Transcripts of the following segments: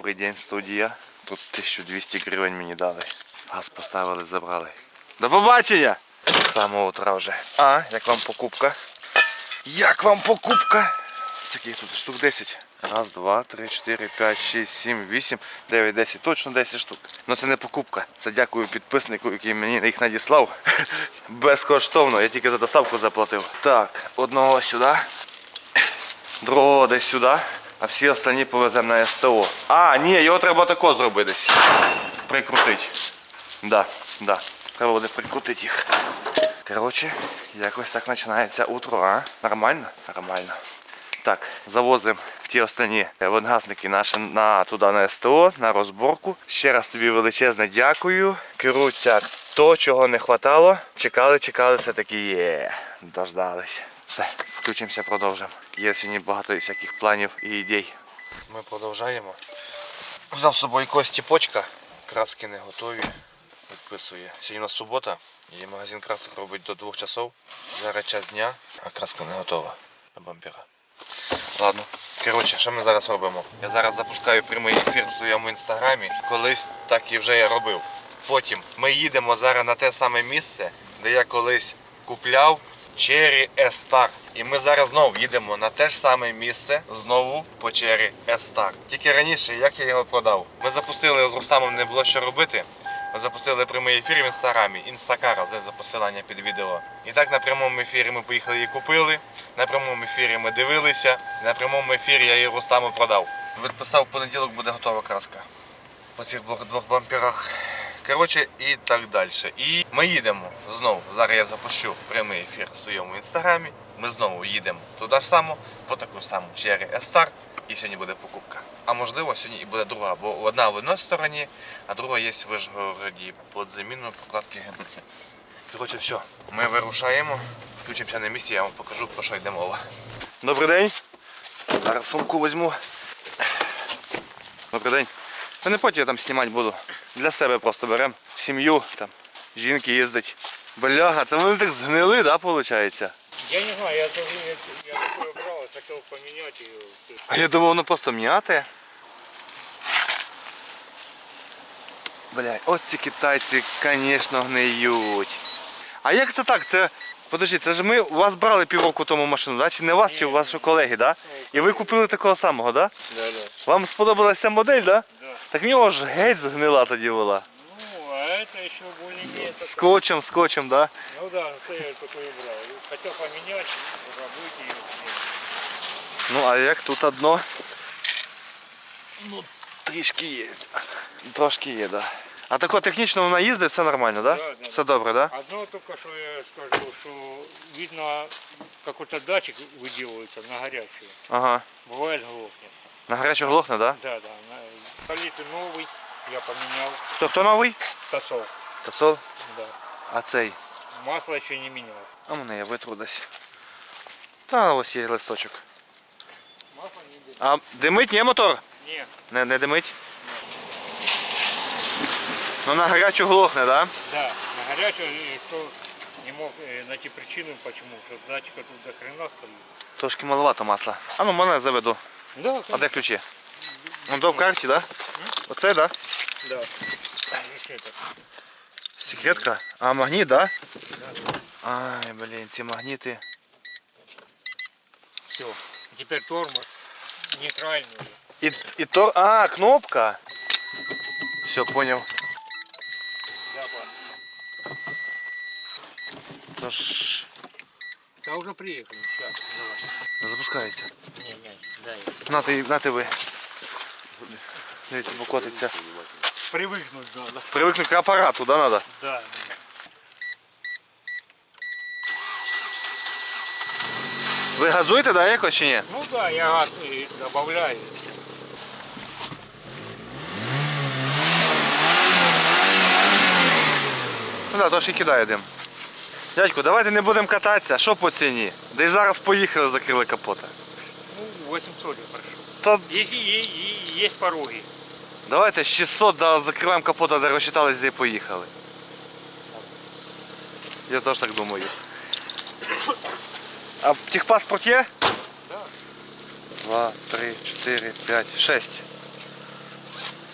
Добрий день, студія. Тут 1200 гривень мені дали. Газ поставили, забрали. До побачення! З самого утра вже. А, як вам покупка? Як вам покупка? Скільки тут штук 10. Раз, два, три, чотири, п'ять, шість, сім, вісім, дев'ять, десять. Точно 10 штук. Ну це не покупка. Це дякую підписнику, який мені їх надіслав. Безкоштовно. Я тільки за доставку заплатив. Так, одного сюди, другого десь сюди, а всі останні повеземо на СТО. А, ні, його треба тако зробити десь. Прикрутити. Да, да. Треба буде прикрутити їх. Коротше, якось так починається утро, а? Нормально? Нормально. Так, завозимо ті останні вангасники наші на туди на СТО, на розборку. Ще раз тобі величезне дякую. Крутяк. То, чого не хватало, чекали, чекали, все таки є. Дождались. Все, включимося, продовжимо. Є сьогодні багато всяких планів і ідей. Ми продовжаємо. Взяв з собою якогось тіпочка. Краски не готові. Відписує. Сьогодні у нас субота і магазин красок робить до двох часов. Зараз час дня, а краска не готова на бампера. Ладно. Коротше, що ми зараз робимо? Я зараз запускаю прямий ефір в своєму інстаграмі. Колись так і вже я робив. Потім ми їдемо зараз на те саме місце, де я колись купляв Cherry S-Star. І ми зараз знову їдемо на те ж саме місце, знову по Cherry S-Star. Тільки раніше, як я його продав. Ми запустили з Рустамом, не було що робити. Ми запустили прямий ефір в інстаграмі, інстакара за посилання під відео. І так на прямому ефірі ми поїхали її купили. На прямому ефірі ми дивилися. На прямому ефірі я її Рустаму продав. Відписав в понеділок буде готова краска. По цих двох, бамперах. Коротше, і так далі. І ми їдемо знову. Зараз я запущу прямий ефір в своєму інстаграмі. Ми знову їдемо туди ж само, по таку саму Cherry S-Star. І сьогодні буде покупка. А можливо, сьогодні і буде друга, бо одна в одній стороні, а друга є в Вишгороді під заміною прокладки ГБЦ. Коротше, все, ми вирушаємо, включимося на місці, я вам покажу, про що йде мова. Добрий день. Зараз сумку візьму. Добрий день. Та не потім я там знімати буду. Для себе просто беремо сім'ю, там, жінки їздить. Бляга, це вони так згнили, да, виходить? Я не знаю, я, я, я такое брал, хотел поменять ее. А я думав, воно просто м'яте. Блядь, от ці китайці, звісно, гниють. А як це так? Це. Подожди, це ж ми у вас брали півроку тому машину, да? чи не вас, чи у ваші колеги, да? І ви купили такого самого, да? Да, да. Вам сподобалася модель, да? Да. Так в нього ж геть згнила тоді була. Ну, а это еще более-менее. такое. Скотчем, скотчем, да? Ну да, это я такое брал. Хотел поменять, забыть ее. Ну, а як тут одно? Ну, трішки є. Трошки є, да. А тако технічно вона їздить, все нормально, да? Да, да. Все добре, да? Одно только что я скажу, что видно, какой-то датчик выделывается на горячую. Ага. Бывает глохнет. На гарячу глохне, да? Да, да. На... Солиты новый, я поменял. То хто новий? Тосол. Тосол. Да. А цей. Масло еще не менял. А мене я витру десь. Та ось є листочок. Масло не менял. А димить, ні, мотор? Нет. Не, не димить? Ну на гарячу глохне, да? Да, на горячую и кто не мог э, найти причину, почему, что датчика тут до хрена стоит. Трошки маловато масла. А ну мене заведу. Да, А де ключі? Ну то в карті, да? Оце, да? Да. Там же это. Секретка. А магніт, да? Ай, блін, ці магніти. Все. Теперь тормоз нейтральный. уже. І, і то. А, кнопка. Все, поняв. Да, пан. Тож Да уже приехали. Сейчас, давай. не На ти, на ти ви. Дивіться, бо котиться. Привыкнуть надо. Привикнути к апарату, да, надо? Да. Ви газуєте, да, якось чи ні? Ну да, я газ э, добавляю и все. Ну да, трошки кидає дим. Дядьку, давайте не будемо кататися, що по ціні? Да і зараз поїхали, закрили капота. Ну, 800 я прошу. Та Есть, и- и- есть пороги. давайте 600, да, закриваємо капота, де розчитались, де і поїхали. Я теж так думаю. А техпаспорт є? Да. Два, три, чотири, п'ять, шесть.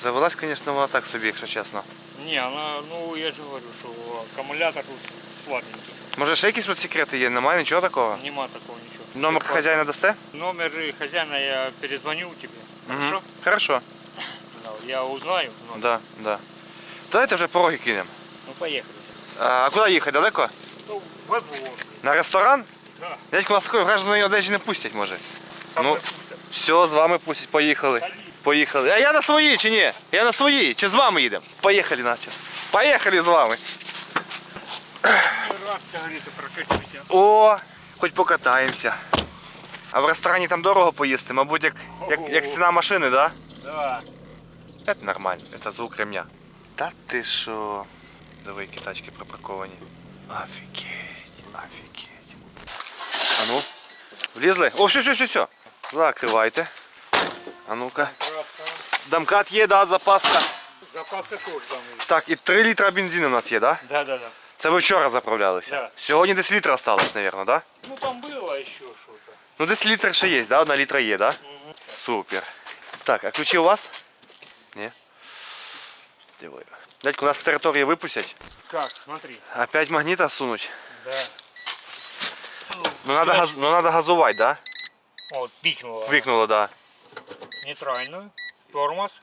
Завелась, звісно, вона так собі, якщо чесно. Не, она, ну я же говорю, что аккумулятор тут слабенький. Може ще якісь от секрети є? Немає нічого такого? Нема такого ничего. Номер Ты хазяїна дасте? Номер хозяина я перезвоню тебе. Хорошо? Мгм. Хорошо. Да, Я узнаю. номер. Да, да. Давайте вже пороги кинемо. Ну поехали. А куди їхати? Далеко? Ну, во двор. На ресторан? Да. Дядько, нас такої враженої одежі не пустять, може. Там Ну. написано. Все, з вами пустять, поїхали. Садись. Поїхали. А я на своїй чи ні? Я на своїй. Чи з вами їдемо? Поїхали, наче. Поїхали з вами. Раз, как говорится, прокатимся. О, Хоч покатаємося. А в ресторані там дорого поїсти, мабуть, як, як, як ціна машини, да? Да. Це нормально, це звук ремня. Та ти що? Диви, які тачки припарковані. Офігеть, офігеть. А ну, влізли? О, все, все, все, все. Закривайте. А ну-ка. Домкат є, да, запаска. Запаска тоже там есть. Так, і 3 літра бензину у нас є, да? Да, да, да. Це ви вчора заправлялися? Да. Сьогодні десь літра осталось, мабуть, да? Ну там было еще что-то. Ну десь літр ще є, да? Одна літра є, да? Мгм. Супер. Так, а ключі у вас? Ні? Диви. Дядьку, нас з території випустять. Как? Смотри. Опять магніта сунуть. Да. Ну надо, газ... ну, надо газувати, да? Вот, пикнуло. Вікнуло, да. Нейтральную. Тормоз.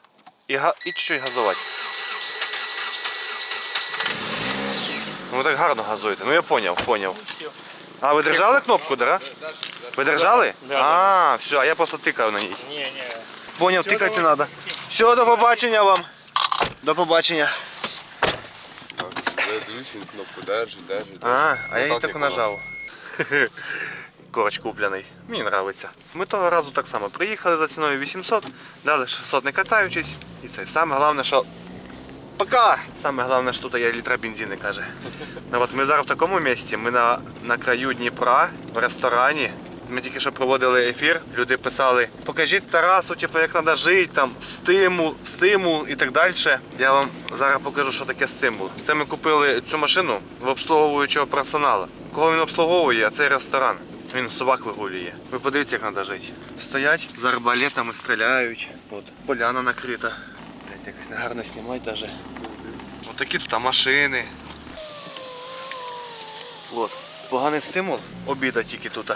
І, га... і чуть-чуть газувати. Ну ви так гарно газуєте. Ну я поняв, поняв. А ви держали кнопку, да? Ви держали? А, все, а я просто тикав на ній. Не, не. Поняв, тикати треба. Все, до побачення вам. До побачення. Кнопку держи, держи. А, а я її Отак, таку як у нажав. Корч куплений. Мені подобається. Ми того разу так само приїхали за ціною 800, дали 600 не катаючись. І це саме головне, що. Пока! Саме головне, що тут є літра бензини, каже. Ну, от ми зараз в такому місці, ми на, на краю Дніпра, в ресторані. Ми тільки що проводили ефір, люди писали, покажіть Тарасу, типу, як треба жити, там, стимул, стимул і так далі. Я вам зараз покажу, що таке стимул. Це ми купили цю машину в обслуговуючого персоналу. Кого він обслуговує, а це ресторан. Він собак вигулює. Ви подивіться, як треба жити. Стоять з арбалетами, стріляють. От, поляна накрита. Якось негарно знімати навіть. Ось такі тут машини. От. Поганий стимул, обіда тільки тут.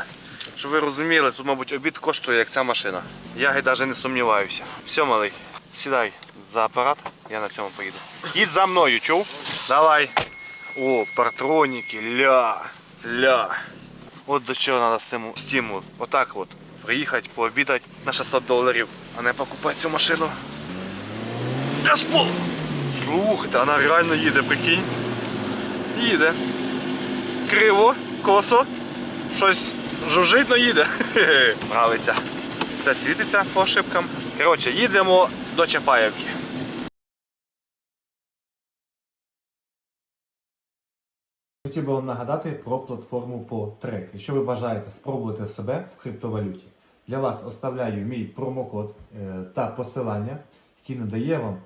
Щоб ви розуміли, тут, мабуть, обід коштує, як ця машина. Я геть навіть не сумніваюся. Все, малий, сідай за апарат, я на цьому поїду. Їдь за мною, чув? Давай. О, партроніки, ля, ля. От до чого треба стимул. стимул. Отак от. Приїхати, пообідати на 600 доларів, а не покупати цю машину. Газпол! Слухайте, вона реально їде, прикинь. Їде. Криво, косо, щось жужжить, но їде. Хе-хе. Нравиться. Все світиться по ошибкам. Коротше, їдемо до Чапаєвки. Хотів би вам нагадати про платформу по трек. Якщо ви бажаєте спробувати себе в криптовалюті, для вас оставляю мій промокод е, та посилання, який надає вам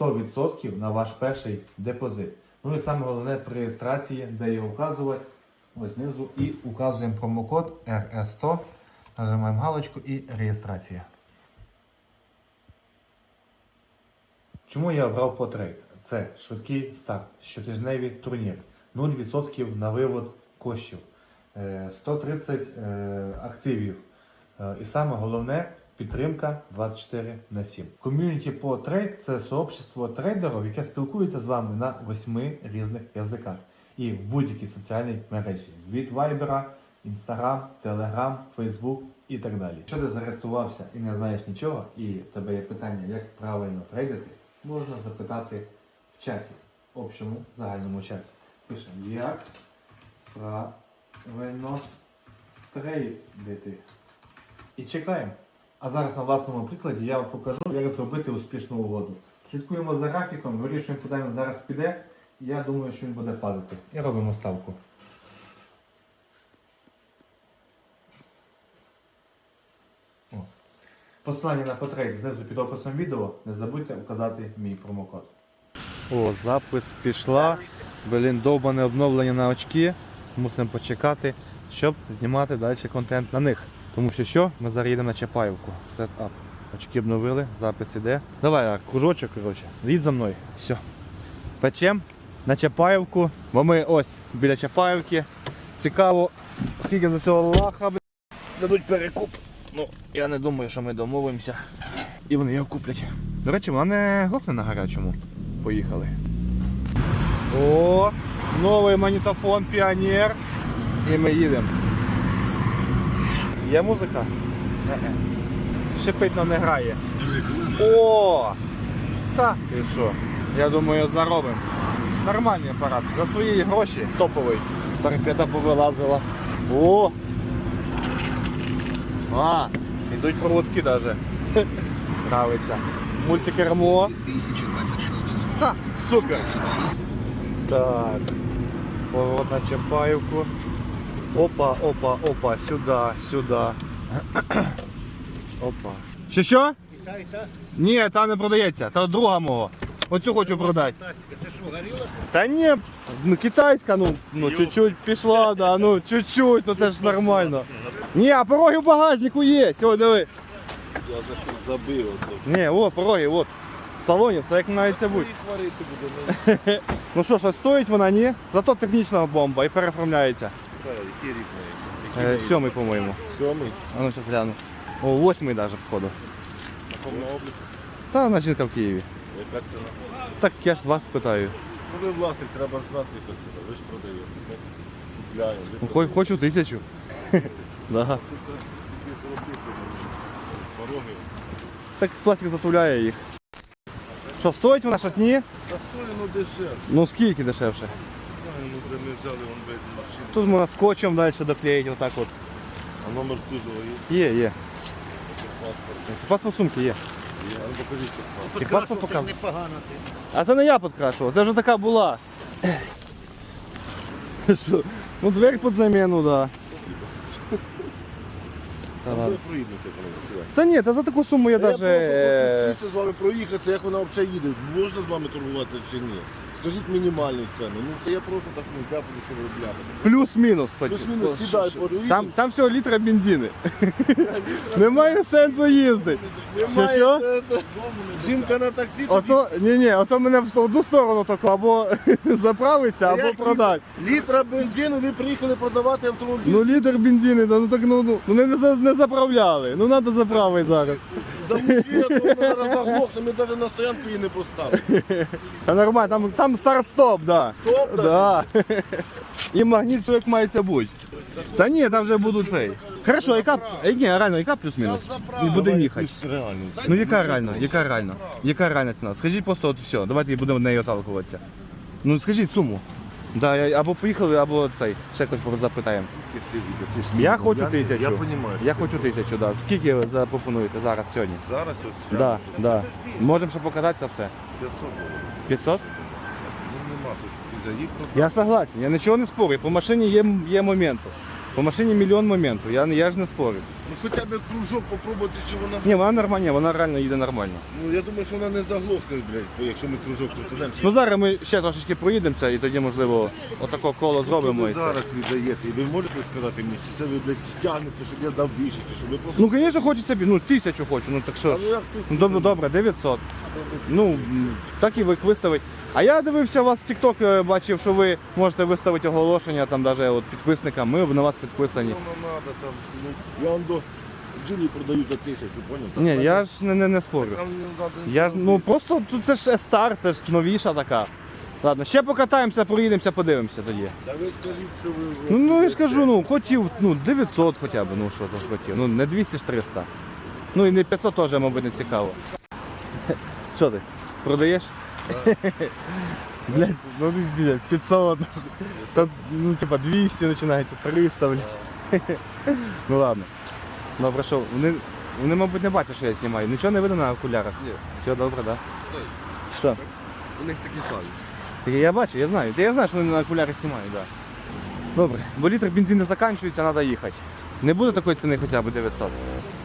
100% на ваш перший депозит. Ну і саме головне при реєстрації, де його вказувати, ось знизу, і указуємо промокод RS100, нажимаємо галочку і реєстрація. Чому я обрав потрейд? Це швидкий старт, щотижневі турніри, 0% на вивод коштів, е, 130 е, активів. Е, І саме головне підтримка 24 на 7. Ком'юніті по трейд це сообщество трейдерів, яке спілкується з вами на восьми різних язиках і в будь-якій соціальній мережі від Viber, Instagram, Telegram, Facebook і так далі. Якщо ти зареєструвався і не знаєш нічого, і в тебе є питання, як правильно трейдити, можна запитати в чаті, в общому загальному чаті. Пишемо, як правильно трейдити. І чекаємо. А зараз на власному прикладі я вам покажу, як зробити успішну угоду. Слідкуємо за графіком, вирішуємо, куди він зараз піде. Я думаю, що він буде падати. І робимо ставку. О. Посилання на потрейд знизу під описом відео. Не забудьте вказати мій промокод. О, запис пішла. Блін, довбане обновлення на очки. Мусимо почекати, щоб знімати далі контент на них. Тому що що? Ми зараз їдемо на Чапаївку. Сетап. Очки обновили, запис іде. Давай, а, кружочок, коротше. Їдь за мною. Все. Печем на Чапаївку, бо ми ось біля Чапаївки. Цікаво, скільки за цього лаха бля, дадуть перекуп. Ну, я не думаю, що ми домовимося. І вони його куплять. До речі, вона не глохне на гарячому. Поїхали. О, новий магнітофон Піонер. І ми їдемо. Є музика? Шипить, але не грає. О! Та і що? Я думаю, заробимо. Нормальний апарат. За свої гроші топовий. Торпеда повилазила. О! А, йдуть проводки навіть. Нравиться. Мультикермо. 2026 Та, супер. Так. Поворот на Чапаївку. Опа, опа, опа, сюди, сюди. Опа. Що що? Ні, та не продається, та друга мого. Оцю хочу продати. Це що, горіла? Та ні, ну китайська, ну, ну чуть-чуть пішла, да, ну чуть-чуть, ну це ж нормально. Ні, а пороги в багажнику є. Ось, диви. Я забив. Ні, о, пороги, от. В салоні, все як має це бути. Буде. Ну що, щось стоїть вона, ні? Зато технічна бомба і переформляється. Який рік? Е, сьомий, по-моєму. Сьомий. А ну зараз гляну. О, восьмий навіть, походу. На повному обліку. Та вона жінка в Києві. Яка ціна? Так я ж вас питаю. Ну ви власник, треба знати, яка ціна. Ви ж продаєте. Ми Купляємо. Ви Ну, хо- Хочу тисячу. Да. Пороги. Так пластик затуляє їх. Що, стоїть вона щось ні? Та стоїть, ну дешевше. Ну скільки дешевше? Знаю, ну вже ми взяли вон весь. Тут можна скотчем далі доклеїти, отак от. А номер кузова є? Є, є. Паспорт. Паспорт сумки є. Є. А ну покажіть, що паспорт. Паспорт показав. Непогано ти. А це не я підкрашував, це вже така була. Що? Ну дверь під заміну, да. Та, ладно. проїдемося сюди. Та ні, та за таку суму я Я навіть. просто е, хочу з вами проїхатися, як вона взагалі їде. Можна з вами торгувати чи ні? Скажіть мінімальну ціну. Ну це я просто так ну, дякую, що ви бляха. Плюс-мінус. Плюс-мінус сідай, поїдемо. Там, там всього літра бензини. Немає сенсу їздити. Немає Що, сенсу. Жінка на таксі Ото, ні, ні, ото мене в одну сторону таку, або заправиться, або продати. літра бензину, ви приїхали продавати автомобіль. Ну літр бензини, ну так ну, ну, ну не, не заправляли. Ну треба заправити зараз. Замучи, а то вона зараз ми навіть на стоянку її не поставимо. Та нормально, там, там старт-стоп, да. Стоп, Да. І магніт все як мається бути. Та ні, там вже буду цей. Хорошо, яка, е, ні, реально, яка плюс-мінус? І будемо їхати. Реально. Ну яка реально, яка реально? Яка реальна ціна? Скажіть просто от все, давайте будемо нею отталкуватися. Ну скажіть суму. Да, я- або поїхали, або цей. Ще хтось запитаємо. Я хочу тисячу. Я розумію. Я хочу тисячу, да. Скільки ви запропонуєте зараз сьогодні? Зараз ось. Да, да. Можемо ще показати це все. 500? Ну нема тут. ти заїхав. Я согласен, я нічого не спорю. По машині є, є моменти. По машині мільйон моментів, я, я ж не спорю. Ну хоча б кружок попробувати, чи вона. Ні, вона нормальна, вона реально їде нормально. Ну я думаю, що вона не заглохне, блядь, бо якщо ми кружок крутанемо. Ну зараз ми ще трошечки проїдемося і тоді, можливо, отако коло зробимо. ви зараз віддаєте, і ви можете сказати мені, чи це ви, блядь, стягнете, щоб я дав більше, чи щоб ви просто... Ну, звісно, хочеться, бі- ну, тисячу хочу, ну так А що. ну як ти Ну, добре, добре, 900. Ну, так і ви виставить. А я дивився вас в TikTok, е, бачив, що ви можете виставити оголошення там навіть от підписникам. Ми на вас підписані. Там, ну, я вам до Джулії продаю за тисячу, поняв? Так, Ні, я ж не, не, не спорю. Там не надо Я ж, нічого ну просто тут це ж S-Star, це ж новіша така. Ладно, ще покатаємося, проїдемося, подивимося тоді. Та ви скажіть, що ви... Ну, ну я ж кажу, ну хотів, ну 900 хоча б, ну що там хотів. Ну не 200 ж 300. Ну і не 500 теж, мабуть, не цікаво. Що ти? Продаєш? Блять, ну ти блядь, 500. Та, ну типа 200 починається, 300, блядь. Ну ладно. Добре, що вони, вони, мабуть, не бачать, що я знімаю. Нічого не видно на окулярах. Ні. Все добре? Да? Що? У них такі самі. Так Я бачу, я знаю. Та Я знаю, що вони на окуляри знімають. Да. Добре, бо літр бензину закінчується, треба їхати. Не буде такої ціни хоча б 900?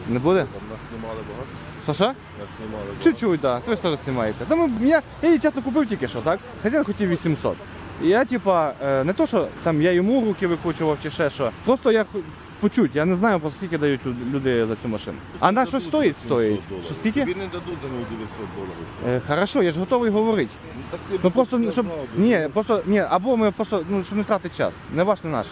Не буде? Там нас знімали багато. Що що? Нас знімали багато. Чуть-чуть, так. Да. Ви ж теж знімаєте. Та ми, я, я її чесно купив тільки що, так? Хазяїн хотів 800. І я, типа, е, не то, що там я йому руки викручував чи ще що. Просто я почуть. Я не знаю, просто скільки дають люди за цю машину. А на що стоїть? Стоїть? Що скільки? Тобі не дадуть за неї 900 доларів. Е, хорошо, я ж готовий говорити. Ну, так ти Ну просто щоб знав ні, просто ні, або ми просто ну щоб не втратити час. Не ваш, не наш.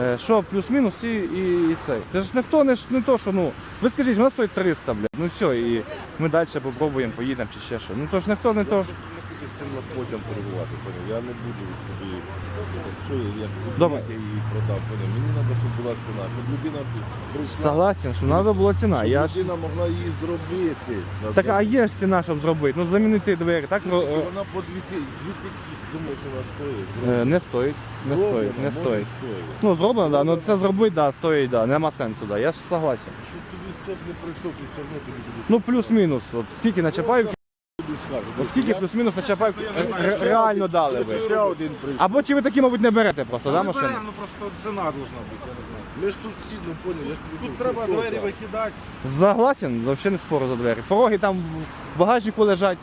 Е, що плюс-мінус і, і, і це. Це ж ніхто не не то, що ну. Ви скажіть, вона стоїть 300, блядь. Ну все, і ми далі попробуємо, поїдемо чи ще що. Ну то ж ніхто не то Я хочу з цим лапотям торгувати. Я не буду від собі. Якщо я як я її продав, поняв? Мені треба, щоб була ціна, щоб людина прийшла. Согласен, що треба було ціна. щоб Я ж... людина могла її зробити. Так а є ж ціна, щоб зробити. Ну замінити двері, так? ро- ро- Вона по 2000, 2000 думаєш, вона стоїть. Е, Не стоїть, не Зроблено, стоїть, не може, стоїть. стоїть. Ну зроблено, да, ну це зробити, да, стоїть, да, нема сенсу, да. Я ж согласен. Щоб тобі хто б не прийшов, то все одно тобі буде Ну плюс-мінус. От скільки на Чапаївці, тобі скільки плюс-мінус на ре- реально дали ви. Ще один прийшов. Або чи ви такі, мабуть, не берете просто, да, машину? ну просто ціна должна бути, я не знаю. Ми ж тут всі, ну поняв, я ж Тут треба двері викидати. Согласен, взагалі не спорю за двері. Пороги там в багажнику лежать.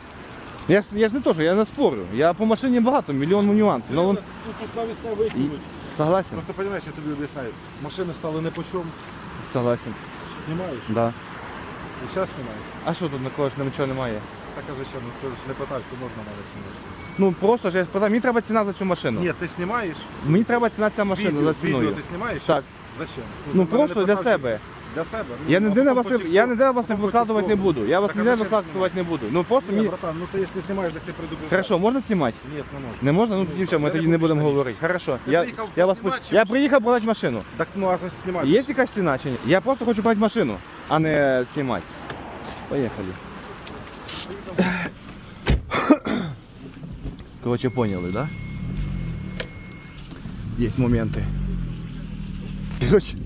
Я ж, я ж не то, що я не спорю. Я по машині багато, мільйон нюансів. Ну, вон... Тут, тут навісне викинуть. Согласен? Просто розумієш, я тобі об'ясняю. Машини стали не по чому. Согласен. Знімаєш? Да. І зараз знімаєш. А що тут на когось нічого немає? Так а зачем? Ну, ти ж не питав, що можна навіть знімати. Ну просто ж я спитав, мені треба ціна за цю машину. Ні, ти знімаєш. Мені треба ціна ця машина відео, за ціною. відео ти знімаєш? Так. Зачем? Ну ти мене просто не для питав, себе. Для себе. Ну, Я а ніде на вас потім не по я ніде вас не потім по викладувати не буду. Я вас Так, а ніде зачем викладувати не буду. Ну просто Ні, мені. братан, ну ти якщо знімаєш, так ти предупреждаєш. Хорошо, можна знімати? Ні, не можна. Не можна? Ну тоді все, ми Це тоді не не будемо публічна говорити. Хорошо. Ти Я, приїхав я, вас, чи я що? приїхав продати машину. Так ну а знімати. Є якась ціна чи ні? Я просто хочу брати машину, а не знімати. Поїхали. Короче, поняли, да? Є моменти. Короче,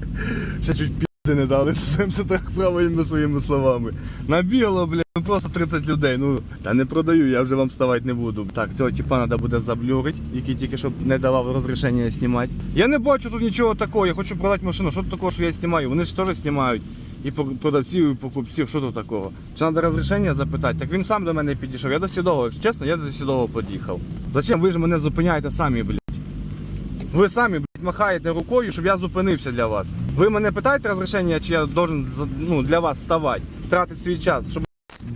ще чуть пі***и не дали, називаємося так правильними своїми словами. Набігало, блядь, ну просто 30 людей. Ну, та не продаю, я вже вам вставати не буду. Так, цього типа треба буде заблюрити, який тільки щоб не давав розрішення знімати. Я не бачу тут нічого такого, я хочу продати машину. Що тут такого, що я знімаю? Вони ж теж знімають. І продавців, і покупців, що тут такого? Чи треба розрішення запитати? Так він сам до мене підійшов. Я до Сідового, якщо чесно, я до Сідового під'їхав. Зачем ви ж мене зупиняєте самі, блядь? Ви самі, блядь, махаєте рукою, щоб я зупинився для вас. Ви мене питаєте розрішення, чи я должен ну, для вас вставати, тратити свій час, щоб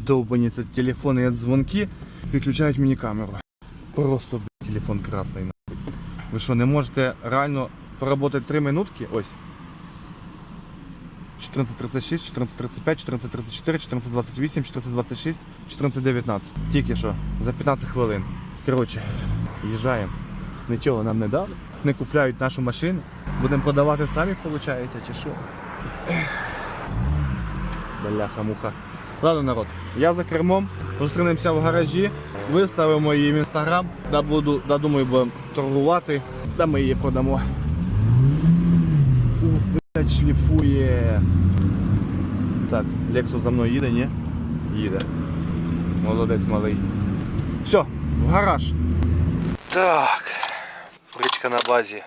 довбані це телефони і дзвонки виключають мені камеру. Просто блядь, телефон красний. нахуй. Ви що, не можете реально поработати 3 минутки? Ось. 14.36, 14.35, 14.34, 14.28, 14.26, 14.19. Тільки що, за 15 хвилин. Коротше, їжджаємо. Нічого нам не дали. Не купляють нашу машину. Будемо продавати самі, виходить, чи що? Бляха-муха. Ладно, народ, я за кермом. Зустрінемося в гаражі, виставимо її в інстаграм, да буду, да думаю, будемо торгувати, да ми її продамо. Ух, блядь, шліфує. Так, Лексус за мною їде, ні? Їде. Молодець малий. Все, в гараж. Так. Річка на базі.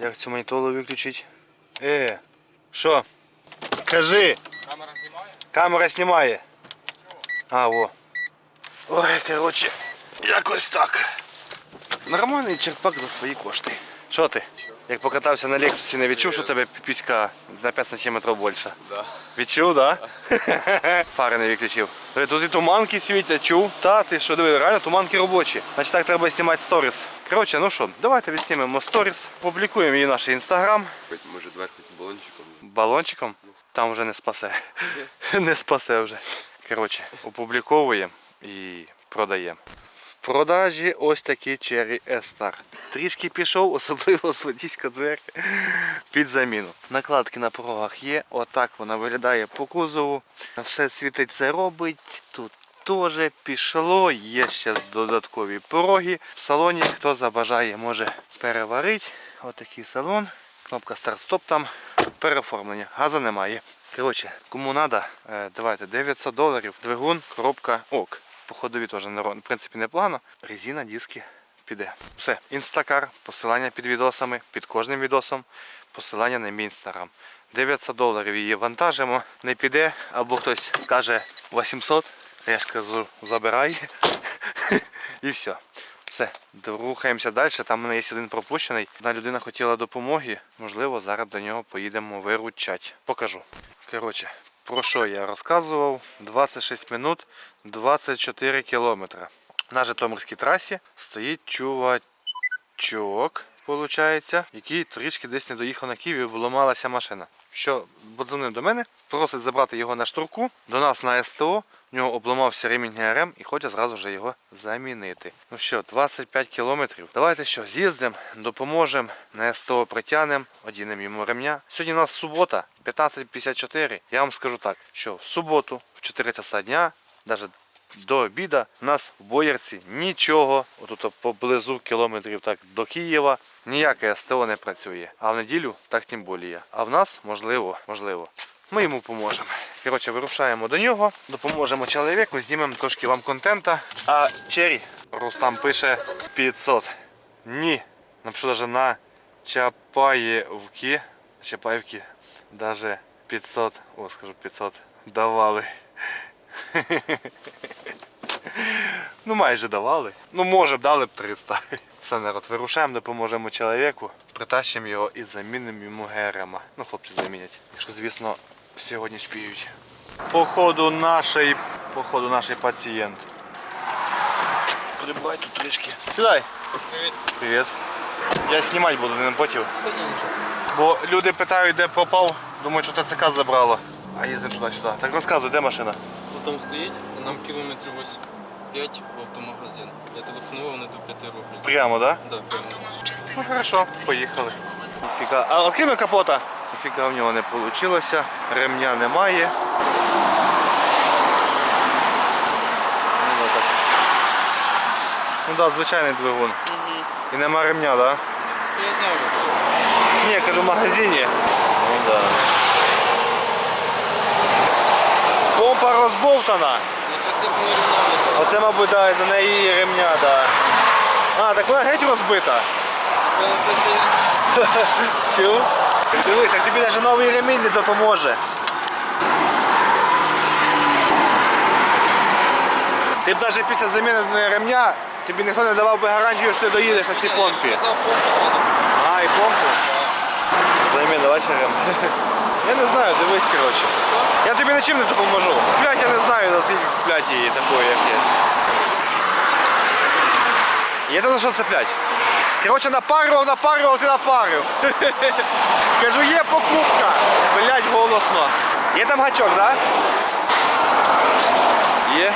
Як цю монітолу виключити? Е, що? Кажи. Камера знімає? Камера знімає. А, во. Ой, коротше, якось так. Нормальний черпак за свої кошти. Що ти? Як покатався на Лексусі, не відчув, що у тебе піська на 5 см більше? Да. Відчув, так? Да? Фари не виключив. Тут і туманки світять, чув. Та ти що, диви, реально туманки робочі. Значить так треба знімати сторіс. Коротше, ну що, давайте відснімемо сторіс, публікуємо її в наш інстаграм. Може дверкнути балончиком. Балончиком там вже не спасе. не спасе вже. Коротше, опубліковуємо і продаємо. Продажі ось такий Cherry S-Star. Трішки пішов, особливо з водійська двері під заміну. Накладки на порогах є, отак вона виглядає по кузову. Все світить, це робить. Тут теж пішло, є ще додаткові пороги. В салоні, хто забажає, може переварити. Отакий салон. Кнопка старт-стоп там, переоформлення, газу немає. Коротше, кому треба, давайте 900 доларів, двигун, коробка, ок. По ходові теж в принципі непогано. Резина, диски піде. Все, інстакар, посилання під відосами, під кожним відосом, посилання на мій інстаграм. 900 доларів її вантажимо, не піде, або хтось скаже 800, я ж кажу, забирай. І все. Все, рухаємося далі. Там в мене є один пропущений. Одна людина хотіла допомоги. Можливо, зараз до нього поїдемо виручати. Покажу. Коротше, про що я розказував? 26 минут 24 кілометри. На Житомирській трасі стоїть чувачок, виходить, який трішки десь не доїхав на Київ і обламалася машина. Що подзвонив до мене, просить забрати його на штурку, до нас на СТО, в нього обламався ремінь ГРМ і хоче зразу ж його замінити. Ну що, 25 кілометрів. Давайте що, з'їздимо, допоможемо, на СТО притягнемо, одінемо йому ремня. Сьогодні у нас субота, 15.54. Я вам скажу так, що в суботу, в 4 часа дня, навіть до обіда у нас в Боярці нічого, отут поблизу кілометрів так до Києва, ніяке СТО не працює. А в неділю так тим більше. А в нас можливо, можливо. Ми йому поможемо. Коротше, вирушаємо до нього, допоможемо чоловіку, знімемо трошки вам контента. А Чері Рустам пише 500. Ні. Напишу навіть на Чапаєвки. Чапаєвки навіть 500, о, скажу 500 давали. Ну, майже давали. Ну, може б дали б 300. Все, народ, вирушаємо, допоможемо чоловіку, притащимо його і замінимо йому ГРМ. Ну, хлопці замінять. Якщо, звісно, сьогодні спіють. Походу нашої, походу нашої пацієнт. Прибай тут трішки. Сідай. Привіт. Привіт. Я знімати буду, не напротив. Бо люди питають, де пропав, думають, що ТЦК забрало. А їздимо туди-сюди. Так розказуй, де машина? Там стоїть, нам кілометрів ось 5 в автомагазин. Я телефонував, вони до 5 роблять. Прямо, так? Да? Да, прямо. Ну хорошо, поїхали. Ніфіга. А відкинув капота. Ніфіга в нього не вийшло. Ремня немає. Ну, да, так. ну да, звичайний двигун. І нема ремня, так? Да? Це я вже. Ні, кажу в магазині. Ну да. Помпа розбовтана. Ну. Оце, мабуть, да, за неї ремня, да. А, так вона геть розбита. Там. Чув? Диви, так тобі навіть новий ремінь не допоможе. Ти б навіть після заміни ремня тобі ніхто не давав би гарантію, що ти доїдеш на цій помпі. А, і помпу? Заміна, бачиш рем? Я не знаю, дивись, коротше. Що? Я тобі нічим не допоможу. Блять, я не знаю, наскільки блядь, її такої як є. Є там за що цеплять. Коротше, напарював, напарював, ти напарив. Кажу, є покупка. Блять, голосно. Є там гачок, так? Да? Є.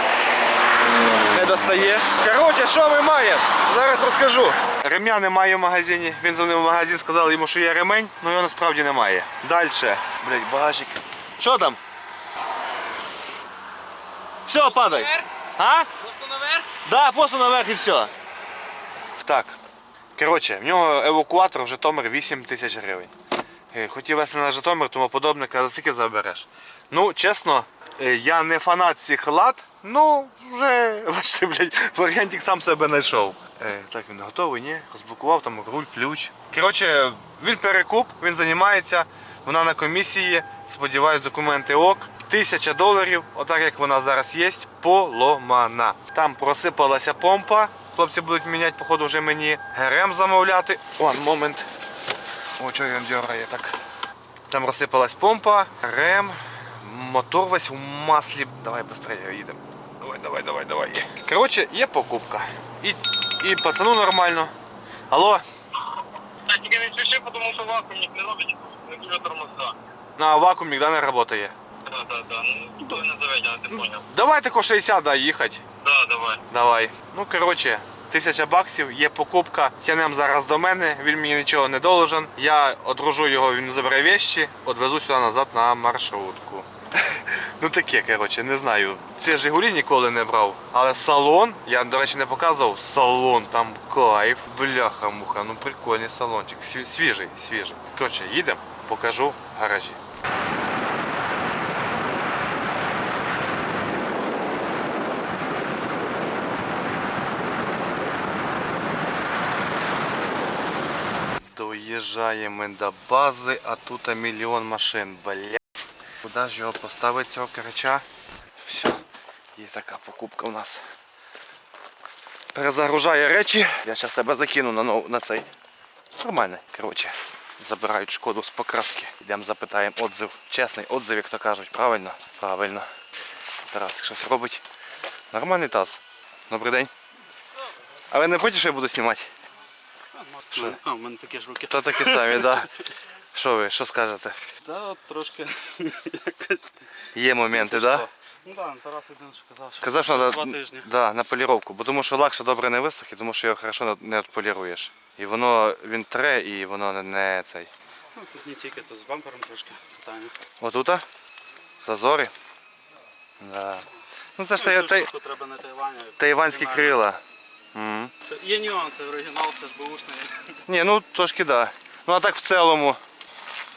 Достає. Коротше, що ми маємо? Зараз розкажу. Ремня немає в магазині. Він дзвонив в магазин, сказали йому, що є ремень, але його насправді немає. Далі. Блять, багажик. Що там? Все, падай. А? Просто наверх? Да, просто наверх і все. Так. Коротше, в нього евакуатор в Житомир 8 тисяч гривень. Е, Хотів вести на Житомир, тому подобне, каже, скільки забереш. Ну, чесно, я не фанат цих лад, ну вже, бачите, блядь, варіантик сам себе знайшов. Е, так, він готовий, ні? Розблокував там руль, ключ. Коротше, він перекуп, він займається, вона на комісії, сподіваюсь, документи ок. Тисяча доларів, отак як вона зараз є, поломана. Там просипалася помпа. Хлопці будуть міняти, походу, вже мені ГРМ замовляти. One момент. О, що він дергає так. Там розсипалась помпа, рем, мотор весь у маслі. Давай швидше їдемо. Давай, давай, давай, давай. Коротше, є покупка. І, і пацану нормально. Алло, Так, тільки не спіши, тому що вакуумник не робить, не дуже тормоза. на вакуумник да, не працює. Ну, то не заведено, ти поняв. Давай тако 60 да, їхати. Да, давай. Давай. Ну, коротше, тисяча баксів, є покупка. Тянем зараз до мене, він мені нічого не должен. Я одружу його, він забере вещі, одвезу сюди назад на маршрутку. Ну таке, коротше, не знаю. Це Жигулі ніколи не брав. Але салон, я, до речі, не показував. Салон, там кайф, бляха-муха, ну прикольний салончик. Свіжий, свіжий. Коротше, їдемо, покажу гаражі. Доїжджаємо до бази, а тут мільйон машин, бля. Куди ж його поставити цього карача? Все, є така покупка у нас. перезагружає речі. Я зараз тебе закину на, нов- на цей. Нормально, коротше. Забирають шкоду з покраски. Йдемо запитаємо отзив. Чесний отзив, як то кажуть, правильно? Правильно. Тарас щось робить. Нормальний таз. Добрий день. А ви не проти, що я буду знімати? Що? А, в мене такі ж руки. То такі самі, так. Да. Що ви, що скажете? Та от трошки якось. Є моменти, так? Да? Ну так, Тарас один що казав, що Казав, що на, два тижні. да, на поліровку, бо тому що лакше добре не висохне, тому що його хорошо не- відполіруєш. І воно він тре, і воно не, не цей. Ну тут не тільки, то з бампером трошки питання. Отута? Зазори? Да. Ну це ж Ну, та, цю та, штуку треба на Тайвані. тайванські крила. Є нюанси, оригінал це ж бушний. Ні, ну трошки да. Ну а так в цілому,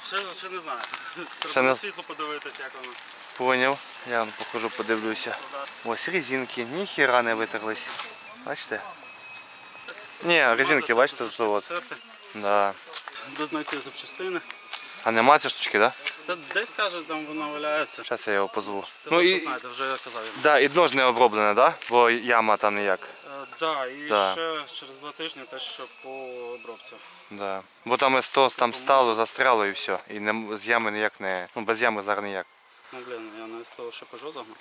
Ще, ще не знаю. Треба Ще не- на світло подивитися, як воно. поняв. Я вам покажу, подивлюся. Ось резинки, ніхіра не витерлись. Бачите? Ні, резинки, бачите, що от. Терти, Да. де знайти запчастини. А нема цієї штучки, так? Да? Та десь каже, там воно валяється. Зараз я його позву. Ну ну, і, знаєте, вже я казав йому. да, і дно ж не оброблене, да? Бо яма там ніяк. Да, і Да. ще через два тижні те, що по обробці. Да. Бо там естос там стало, застряло і все. І не, з ями ніяк не. Ну без ями зараз ніяк. Ну блін, я з того, що пожо загнув.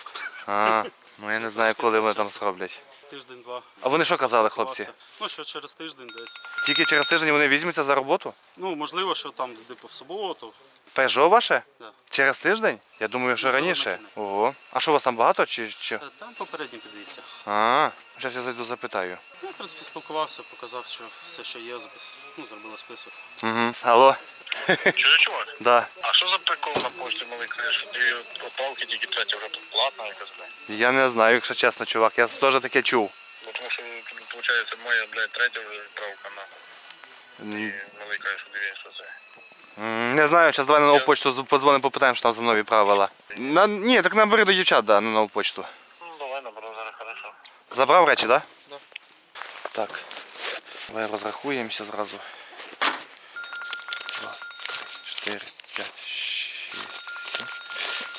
А, ну я не знаю, коли вони там зроблять. Тиждень-два. А вони що казали, хлопці? Ну що через тиждень десь. Тільки через тиждень вони візьмуться за роботу? Ну, можливо, що там типу в суботу. Пежо ваше? Да. Через тиждень? Я думаю, що Можливо, раніше. накине. Ого. А що у вас там багато чи. чи... Е, Там попередні підвісся. А, зараз я зайду запитаю. Я якраз поспілкувався, показав, що все, що є, запис. Ну, зробила список. Угу. Алло. Чуєш, чувак? Да. А що за прикол на пошті малий що дві поправки, тільки третя вже тут платна якась, блядь? Я не знаю, якщо чесно, чувак. Я теж таке чув. Бо тому що виходить, моя, блядь, третя вже відправка на. І М, малий Не знаю, зараз давай на нову почту з- подзвонимо, попитаємо, що там за нові правила. На... Ні, так набери до дівчат, да, на нову почту. Ну, давай, наберу зараз, хорошо. Забрав речі, так? Да. Так. Давай розрахуємося зразу. Два, три, чотири, п'ять, шість, сім,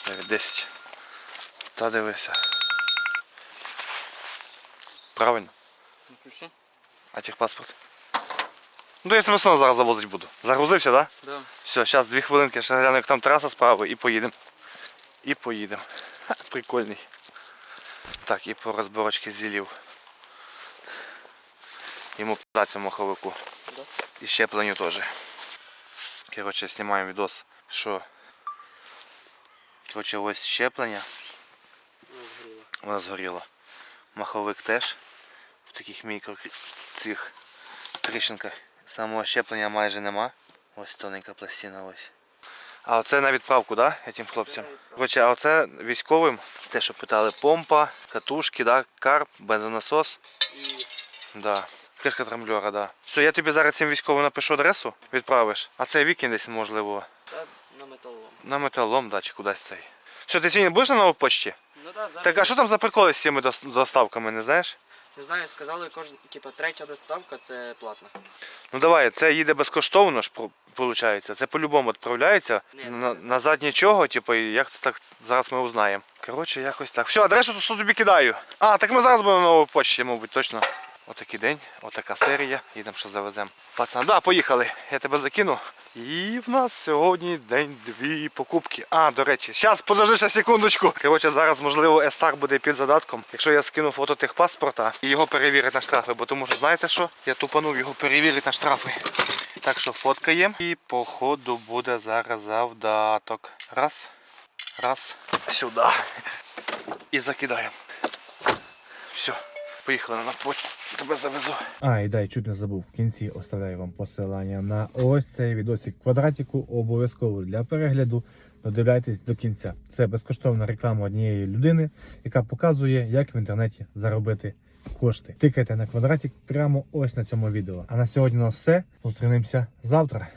дев'ять, десять. Та дивися. Правильно? Ну, ключі? А техпаспорт? Ну, то я себе знову зараз завозити буду. Загрузився, так? Да? Да. Все, зараз дві хвилинки, ще гляну, як там траса справа і поїдемо. І поїдемо. Прикольний. Так, і по розборочці зілів. Йому цьому маховику. І щепленню теж. Коротше, знімаємо відос, що. Коротше, ось щеплення. Воно згоріло. Маховик теж в таких мікро цих тріщинках. Самого щеплення майже нема. Ось тоненька пластина ось. А оце на відправку, да, этим хлопцям? Короче, а оце військовим, те, що питали, помпа, катушки, да, карп, бензонасос. І... Да. Кришка трамблера, да. Все, я тобі зараз цим військовим напишу адресу, відправиш. А це вікінь десь можливо. Та На металолом. На металом, да, чи кудись цей. Все, ти сьогодні будеш на новопочті? Ну так, зараз. Так, а що там за приколи з цими доставками, не знаєш? Не знаю, сказали, кожен, типа, третя доставка це платна. Ну давай, це їде безкоштовно ж, виходить. Це по-любому відправляється. Ні, ну на, це- назад нічого, типу, і як це так зараз ми узнаємо. Коротше, якось так. Все, адресу тут тобі кидаю. А, так ми зараз будемо на новій почті, мабуть, точно. Отакий день, отака серія. Їдемо ще завеземо. Пацан, да, поїхали. Я тебе закину. І в нас сьогодні день дві покупки. А, до речі, зараз подожди ще секундочку. Коротше, зараз, можливо, Естар буде під задатком. Якщо я скину фото техпаспорта і його перевірять на штрафи, бо тому що знаєте що? Я тупанув його перевірити на штрафи. Так що фоткаємо. І по ходу буде зараз завдаток. Раз, раз, сюди. І закидаємо. Все, поїхали на почту. Тебе завезу. А, і дай, чуть не забув. В кінці оставляю вам посилання на ось цей відосик квадратику. Обов'язково для перегляду. Додивляйтесь до кінця. Це безкоштовна реклама однієї людини, яка показує, як в інтернеті заробити кошти. Тикайте на квадратик прямо ось на цьому відео. А на сьогодні у нас все. Зустрінемося завтра.